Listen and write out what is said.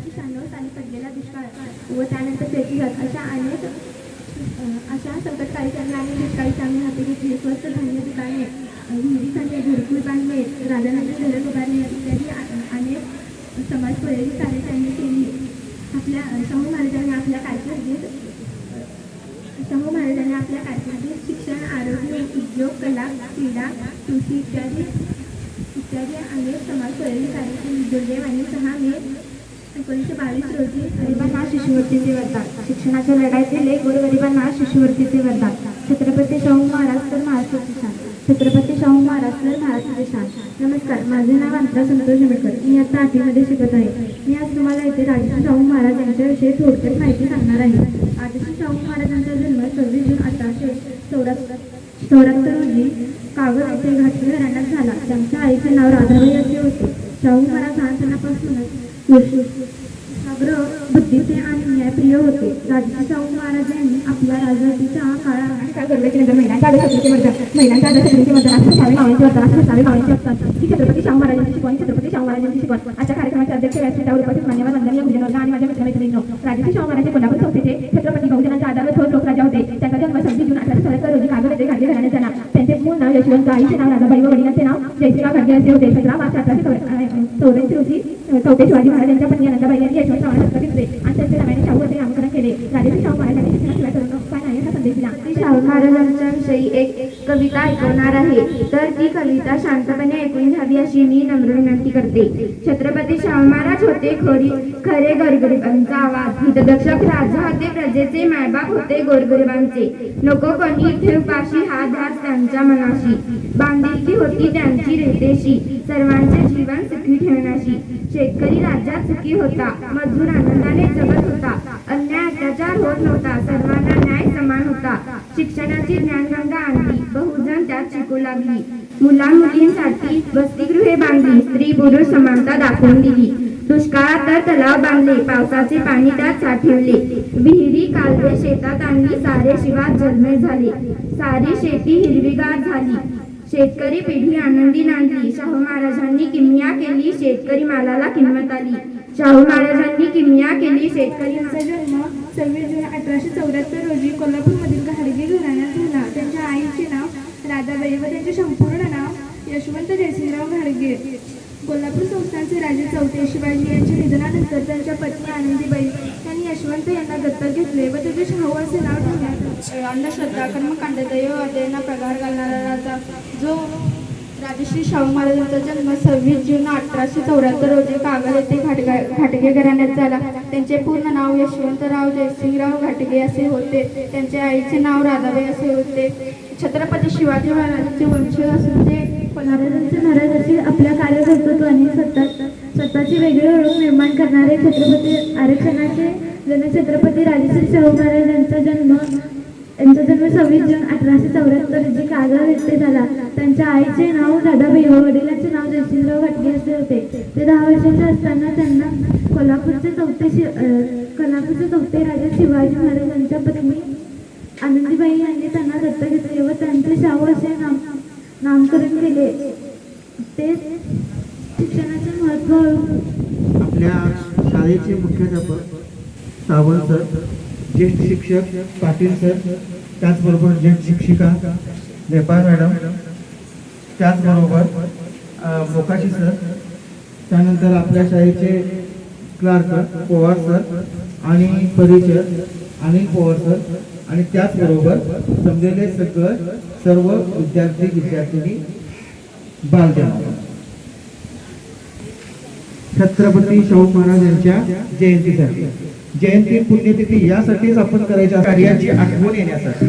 पावसाची सांडोस आणि पडलेला दुष्काळ. व त्यानंतर त्याची जात अशा अनेक अशा संकटकाळी त्यांना आणि दुष्काळी चांगली हाती घेतली. स्वस्त धान्य दुकाने विहिरीसाठी घरकुल बांधले राजानगर धरण उभारले इत्यादी अनेक समाज प्रयोगी कार्य त्यांनी केली. आपल्या शाहू महाराजांनी आपल्या कारकिर्दीत शाहू महाराजांनी आपल्या कारकिर्दीत शिक्षण आरोग्य उद्योग कला क्रीडा कृषी इत्यादी इत्यादी अनेक समाज प्रयोगी कार्य केली दुर्दैवाने सहा मे एकोणीसशे बावीस रोजी गरिबांना शिष्यवृत्तीचे वरदान शिक्षणाच्या लढाईतील गोरगरिबांना शिष्यवृत्तीचे वरदान छत्रपती शाहू महाराज तर महाराष्ट्राचे शान. छत्रपती शाहू महाराज तर महाराष्ट्राचे शान. नमस्कार माझे नाव अंतरा संतोष आंबेडकर मी आता आठवीमध्ये शिकत आहे. मी आज तुम्हाला इथे राजश्री शाहू महाराज यांच्याविषयी थोडक्यात माहिती सांगणार आहे. राजश्री शाहू महाराजांचा जन्म सव्वीस जून अठराशे चौऱ्याहत्तर चौऱ्याहत्तर रोजी कागद येथे घाटगे घराण्यात झाला. त्यांच्या आईचे नाव राधाबाई असे होते. शाहू महाराज लहानपणापासूनच एकाग्र बुद्धीचे आणि न्यायप्रिय होते. राजश्री शाहू महाराज यांनी आपल्या राजवटीच्या काळात काय घडलं की नंतर महिलांच्या वर्धन महिलांच्या वर्धन सावे वर्धन सावे असतात ही छत्रपती शाहू महाराजांची शिकवण छत्रपती शाहू महाराजांची शिकवण. आजच्या कार्यक्रमाचे अध्यक्ष व्यासपीठावर उपस्थित मान्यवर वंदनीय आणि माझ्या मित्रमैत्रिणींनो. राजश्री शाहू महाराज कोल्हापूर संस्थेचे छत्रपती बहुजनांचा आधार व होते त्यांचा जन्म सव्वीस जून अठराशे चौऱ्याहत्तर रोजी कागद येथे घाटगे घराण्यात झाला त्यांचे मूळ नाव आईचे नाव राधाबाई व वडिलांचे नाव जयश्रीराव खाडगे असे होते. सतरा मार्च अठराशे चौऱ्याऐंशी रोजी चौथे शिवाजी महाराज यांच्या पत्नी अनंताबाई यांनी यशवंतरावांना सत्ता घेतले आणि त्यांचे नव्याने शाहू असे नामकरण केले. राजेश्री शाहू महाराजांनी शिक्षणाशिवाय तरुण शाहू महाराजांच्या एक कविता ऐकवणार आहे. तर ती कविता शांतपणे ऐकून घ्यावी अशी मी नम्र विनंती करते. छत्रपती शाहू महाराज होते खरी खरे गोरगरिबांचा आवाज. हितदक्षक राजा होते प्रजेचे मायबाप होते गोरगरिबांचे. नको कोणी ठेव पाशी हा ध्यास त्यांच्या मनाशी. बांधिलकी होती त्यांची रेतेशी. सर्वांचे जीवन सुखी ठेवण्याशी. शेतकरी राज्यात सुखी होता मजूर आनंदाने जगत होता. अन्याय भ्रष्टाचार होत नव्हता. सर्वांना न्याय समान होता. शिक्षणाची ज्ञानगंगा आणली. बहुजन त्यात शिकू लागली. मुला मुलींसाठी वसतिगृहे बांधली स्त्री पुरुष समानता दाखवून दिली. दुष्काळात तर तलाव बांधले. पावसाचे पाणी त्यात साठवले. विहिरी कालवे शेतात आणली. सारे शिवात जन्मे झाले. सारी शेती हिरवीगार झाली. शेतकरी पिढी आनंदी नांदली. शाहू महाराजांनी किमया केली. शेतकरी मालाला किंमत आली. शाहू महाराजांनी किमया केली. शेतकरी जन्म सव्वीस जून अठराशे चौऱ्याहत्तर रोजी कोल्हापूरमधील घाडगे घराण्यात झाला. त्यांच्या आईचे नाव राधाबाई व त्यांचे संपूर्ण नाव यशवंत जयसिंगराव घाडगे. कोल्हापूर संस्थानचे राजे चौथे शिवाजी यांच्या निधनानंतर त्यांच्या पत्नी आनंदीबाई यांनी यशवंत यांना दत्तक घेतले व त्याचे शाहू असे नाव ठेवण्यात अंधश्रद्धा कर्मकांड दैव अध्ययना प्रगार घालणारा राजा जो राजश्री शाहू महाराजांचा जन्म सव्वीस जून अठराशे चौऱ्याहत्तर रोजी कागल येथे घाटगा घाटगे घराण्यात झाला. त्यांचे पूर्ण नाव यशवंतराव जयसिंगराव घाटगे असे होते. त्यांच्या आईचे नाव राधाबाई असे होते. छत्रपती शिवाजी महाराजांचे वंशज असून ते महाराजांचे महाराज असे आपल्या कार्यकर्तृत्वाने स्वतः स्वतःची वेगळी ओळख निर्माण करणारे छत्रपती आरक्षणाचे जन छत्रपती राजश्री शाहू महाराज यांचा जन्म यांचा जन्म सव्वीस जून अठराशे चौऱ्याहत्तर रोजी कागल येथे झाला. त्यांच्या आईचे नाव राधाबाई व वडिलांचे नाव जयसिंगराव घाटगे असे होते. ते दहा वर्षाचे असताना त्यांना कोल्हापूरचे चौथे शि कोल्हापूरचे चौथे राजा शिवाजी महाराजांच्या पत्नी आनंदीबाई यांनी त्यांना दत्त घेतले व त्यांचे शाहू असे नाम नामकरण केले. ते शिक्षणाचे महत्त्व आपल्या शाळेचे मुख्याध्यापक सावंत ज्येष्ठ शिक्षक पाटील सर त्याचबरोबर ज्येष्ठ शिक्षिका नेपाळ मॅडम त्याचबरोबर मोकाशी सर त्यानंतर आपल्या शाळेचे क्लार्क पोवार सर आणि परिचय अनिल पोवार सर आणि त्याचबरोबर समजलेले सगळं सर्व विद्यार्थी विद्यार्थिनी बालजन. छत्रपती शाहू महाराज यांच्या जयंतीसाठी. जयंती पुण्यतिथी यासाठीच आपण करायच्या कार्याची आठवण येण्यासाठी.